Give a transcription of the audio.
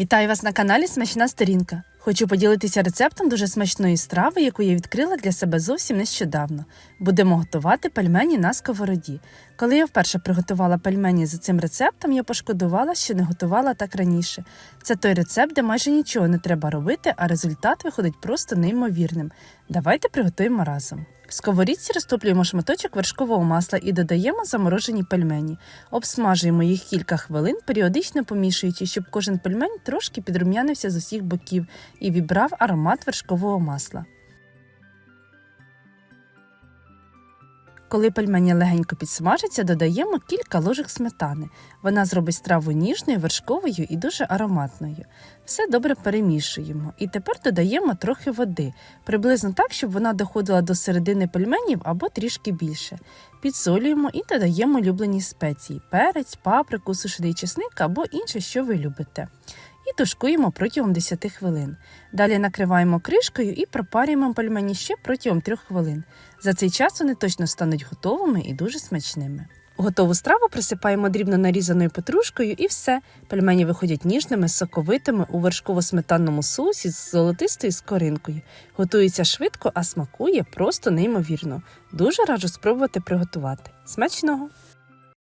Вітаю вас на каналі Смачна сторінка. Хочу поділитися рецептом дуже смачної страви, яку я відкрила для себе зовсім нещодавно. Будемо готувати пельмені на сковороді. Коли я вперше приготувала пельмені за цим рецептом, я пошкодувала, що не готувала так раніше. Це той рецепт, де майже нічого не треба робити, а результат виходить просто неймовірним. Давайте приготуємо разом. В сковорідці розтоплюємо шматочок вершкового масла і додаємо заморожені пельмені. Обсмажуємо їх кілька хвилин, періодично помішуючи, щоб кожен пельмень трошки підрум'янився з усіх боків і вібрав аромат вершкового масла. Коли пельмені легенько підсмажаться, додаємо кілька ложок сметани. Вона зробить страву ніжною, вершковою і дуже ароматною. Все добре перемішуємо. І тепер додаємо трохи води, приблизно так, щоб вона доходила до середини пельменів або трішки більше. Підсолюємо і додаємо улюблені спеції перець, паприку, сушений чесник або інше, що ви любите. І тушкуємо протягом 10 хвилин. Далі накриваємо кришкою і пропарюємо пельмені ще протягом 3 хвилин. За цей час вони точно стануть готовими і дуже смачними. Готову страву присипаємо дрібно нарізаною петрушкою і все. Пельмені виходять ніжними, соковитими у вершково-сметанному соусі з золотистою скоринкою. Готується швидко, а смакує просто неймовірно. Дуже раджу спробувати приготувати. Смачного!